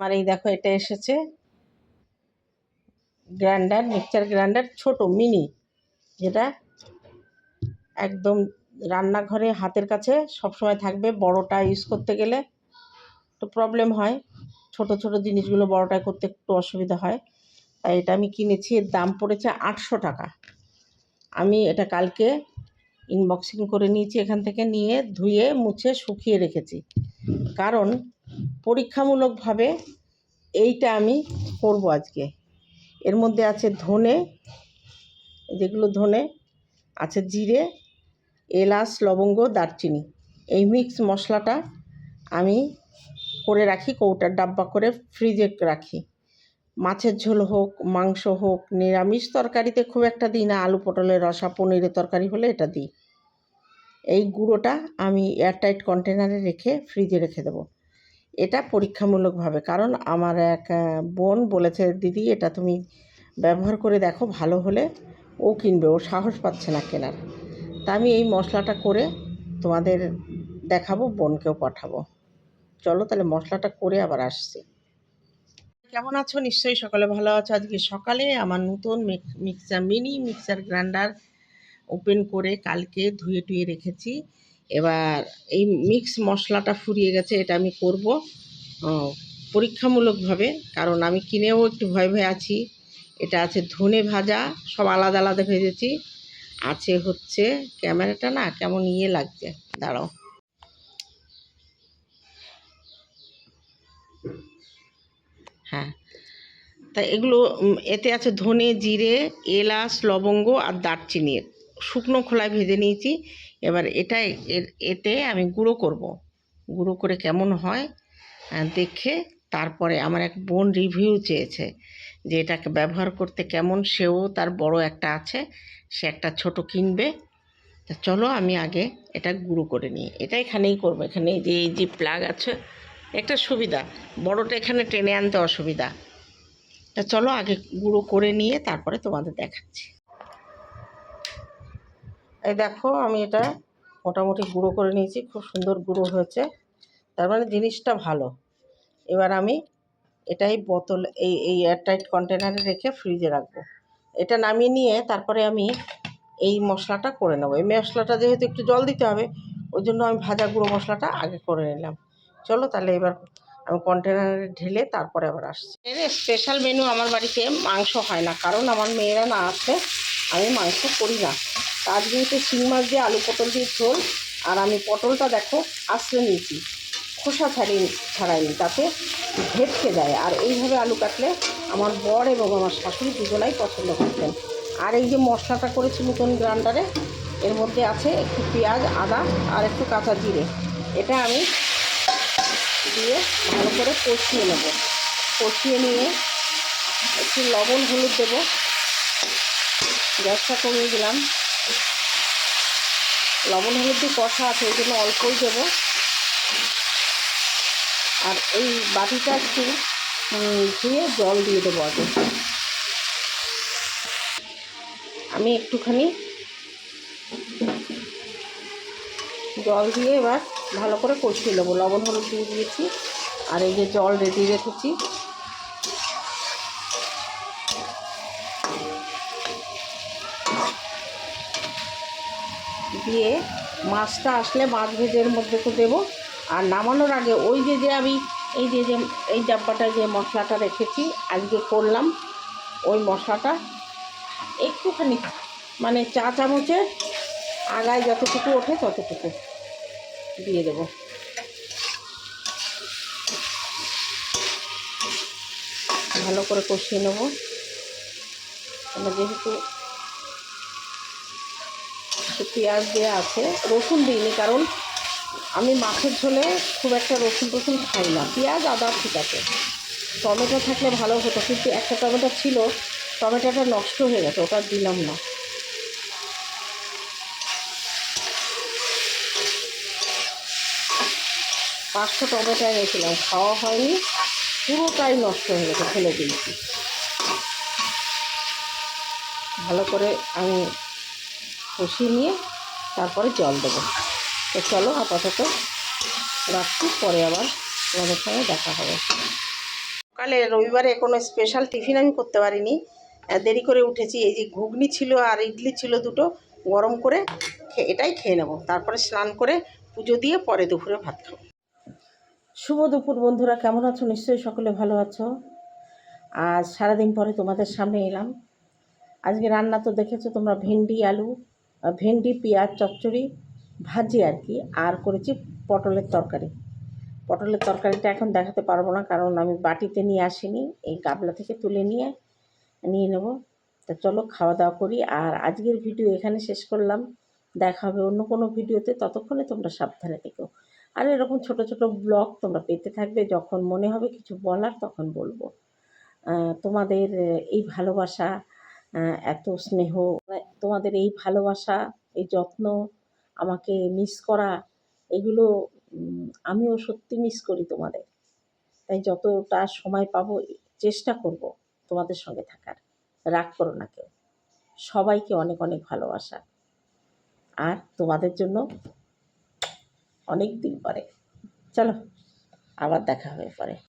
আমার এই দেখো, এটা এসেছে গ্রাইন্ডার, মিক্সচার গ্রাইন্ডার, ছোট, মিনি, যেটা একদম রান্নাঘরে, হাতের কাছে সবসময় থাকবে। বড়টা ইউজ করতে গেলে তো প্রবলেম হয়। ছোট ছোট জিনিসগুলো বড়টায় করতে একটু অসুবিধা হয়। তাই এটা আমি কিনেছি, এর দাম পড়েছে আটশো টাকা। আমি এটা কালকে ইনবক্সিং করে নিয়েছি, এখান থেকে নিয়ে ধুয়ে, মুছে, শুকিয়ে রেখেছি। কারণ পরীক্ষামূলকভাবে এইটা আমি করব আজকে। এর মধ্যে আছে ধনে, যেগুলো ধনে, আছে জিরে, এলাচ, লবঙ্গ, দারচিনি। এই মিক্স মশলাটা আমি করে রাখি, কৌটার ডাব্বা করে ফ্রিজে রাখি। মাছের ঝোল হোক, মাংস হোক, নিরামিষ তরকারিতে খুব একটা দিই না। আলু পটলের রসা, পনিরের তরকারি হলে এটা দিই। এই গুঁড়োটা আমি এয়ারটাইট কন্টেনারে রেখে ফ্রিজে রেখে দেবো। এটা পরীক্ষামূলকভাবে। কারণ আমার এক বোন বলেছে, দিদি, এটা তুমি ব্যবহার করে দেখো, ভালো হলে ও কিনবে, ও সাহস পাচ্ছে না কেনার। তা আমি এই মশলাটা করে তোমাদের দেখাবো, বোনকেও পাঠাবো। চলো তাহলে মশলাটা করে আবার আসছি। কেমন আছো? নিশ্চয়ই সকালে ভালো আছো। আজকে সকালে আমার নতুন mixer mini mixer grinder open করে কালকে ধুয়ে টুয়ে রেখেছি। এবার এই মিক্স মশলাটা ফুরিয়ে গেছে, এটা আমি করব পরীক্ষামূলকভাবে, কারণ আমি কিনেও একটু ভয় ভয় আছি। এটা আছে ধনে ভাজা, সব আলাদা আলাদা ভেজেছি। আছে হচ্ছে, ক্যামেরাটা না কেমন ইয়ে লাগছে, দাঁড়াও। হ্যাঁ তা এগুলো এতে আছে ধনে, জিরে, এলাচ, লবঙ্গ আর দারচিনি। শুকনো খোলায় ভেজে নিয়েছি। এবার এটা এর- এতে আমি গুঁড়ো করব। গুঁড়ো করে কেমন হয় দেখে তারপরে আমার এক বোন রিভিউ চেয়েছে যে এটাকে ব্যবহার করতে কেমন। সেও তার বড় একটা আছে, সে একটা ছোট কিনবে। তা চলো আমি আগে এটা গুঁড়ো করে নিই। এটা এখানেই করব, এখানে যে, এই যে প্লাগ আছে, একটা সুবিধা। বড়টা এখানে টেনে আনতে অসুবিধা। তা চলো আগে গুঁড়ো করে নিয়ে তারপরে তোমাদের দেখাচ্ছি। এই দেখো, আমি এটা মোটামুটি গুঁড়ো করে নিয়েছি, খুব সুন্দর গুঁড়ো হয়েছে। তার মানে জিনিসটা ভালো। এবার আমি এটাই বোতল, এই এই এয়ারটাইট কন্টেনারে রেখে ফ্রিজে রাখব। এটা নামিয়ে নিয়ে তারপরে আমি এই মশলাটা করে নেব। এই মশলাটা যেহেতু একটু জল দিতে হবে, ওই জন্য আমি ভাজা গুঁড়ো মশলাটা আগে করে নিলাম। চলো তাহলে এবার আমি কন্টেনারে ঢেলে তারপরে আবার আসছি। স্পেশাল মেনু আমার বাড়িতে মাংস হয় না, কারণ আমার মেয়েরা না আসলে আমি মাংস করি না। তা আজকে হচ্ছে শিং মাছ দিয়ে আলু পটল দিয়ে ঝোল, আর আমি পটলটা দেখো আশ্রে নিয়েছি। খোসা ছাড়িয়ে ছাড়াইনি, তাতে ভেটকে যায়। আর এইভাবে আলু কাটলে আমার বর এবং আমার শাশুড়ি দুজনাই পছন্দ করতেন। আর এই যে মশলাটা করেছি নতুন গ্রাইন্ডারে, এর মধ্যে আছে একটু পেঁয়াজ, আদা আর একটু কাঁচা জিরে। এটা আমি দিয়ে ভালো করে কষিয়ে নেব। কষিয়ে নিয়ে একটু লবণ, হলুদ দেবো। গ্যাসটা কমিয়ে দিলাম। লবণ, হলুদ দিয়ে কষা আছে ওই জন্য অল্পই দেবো। আর এই বাটিটা একটু ধুয়ে জল দিয়ে দেবো আগে। আমি একটুখানি জল দিয়ে এবার ভালো করে কষিয়ে নেব। লবণ, হলুদ দিয়ে দিয়েছি, আর এই যে জল রেডি রেখেছি। দিয়ে মাছটা আসলে মাছ ভেজের মধ্যে তো দেবো। আর নামানোর আগে ওই যে যে আমি এই যে যে এই ডাব্বাটা যে মশলাটা রেখেছি, আজকে করলাম ওই মশলাটা। একটুখানি মানে চা চামচের আগায় যতটুকু ওঠে ততটুকু দিয়ে দেবো। ভালো করে কষিয়ে নেব। আমরা যেহেতু পেঁয়াজ দেওয়া আছে, রসুন দিইনি, কারণ আমি মাছের ঝোলে খুব একটা রসুন টসুন খাই না। পেঁয়াজ, আদা, ঠিক আছে। টমেটো থাকলে ভালো হতো, কিন্তু একটা টমেটো ছিল, টমেটোটা নষ্ট হয়ে গেছে, ওটা দিলাম না। পাঁচশো টমেটো এনেছিলাম, খাওয়া হয়নি, পুরোটাই নষ্ট হয়ে গেছে, ফেলে দিয়েছি। ভালো করে আমি কষিয়ে নিয়ে তারপরে জল দেবো। তো চলো আপাতত রাখছি, পরে আবার তোমাদের সঙ্গে দেখা হবে। সকালে রবিবারে কোনো স্পেশাল টিফিন আমি করতে পারিনি। দেরি করে উঠেছি, এই যে ঘুগনি ছিল আর ইডলি ছিল দুটো, গরম করে এটাই খেয়ে নেব। তারপরে স্নান করে পুজো দিয়ে পরে দুপুরে ভাত খাব। শুভ দুপুর বন্ধুরা, কেমন আছো? নিশ্চয়ই সকলে ভালো আছো। আজ সারাদিন পরে তোমাদের সামনে এলাম। আজকে রান্না তো দেখেছ, তোমরা ভেন্ডি, আলু ভেন্ডি, পেঁয়াজ, চচ্চড়ি ভাজি আর কি। আর করেছি পটলের তরকারি। পটলের তরকারিটা এখন দেখাতে পারব না, কারণ আমি বাটিতে নিয়ে আসিনি। এই গাবলা থেকে তুলে নিয়ে নিয়ে নেব। তা চলো খাওয়া দাওয়া করি। আর আজকের ভিডিও এখানে শেষ করলাম। দেখা হবে অন্য কোনো ভিডিওতে। ততক্ষণে তোমরা সাবধানে থেকো। আর এরকম ছোট ছোট ব্লগ তোমরা পেতে থাকবে। যখন মনে হবে কিছু বলার, তখন বলব। তোমাদের এই ভালোবাসা এত স্নেহ তোমাদের এই ভালোবাসা, এই যত্ন আমাকে মিস করা, এগুলো আমিও সত্যি মিস করি তোমাদের। তাই যতটা সময় পাবো, চেষ্টা করব তোমাদের সঙ্গে থাকার। রাগ করো না কেউ। সবাইকে অনেক অনেক ভালোবাসা। আর তোমাদের জন্য অনেক দিন পরে। চলো, আবার দেখা হবে পরে।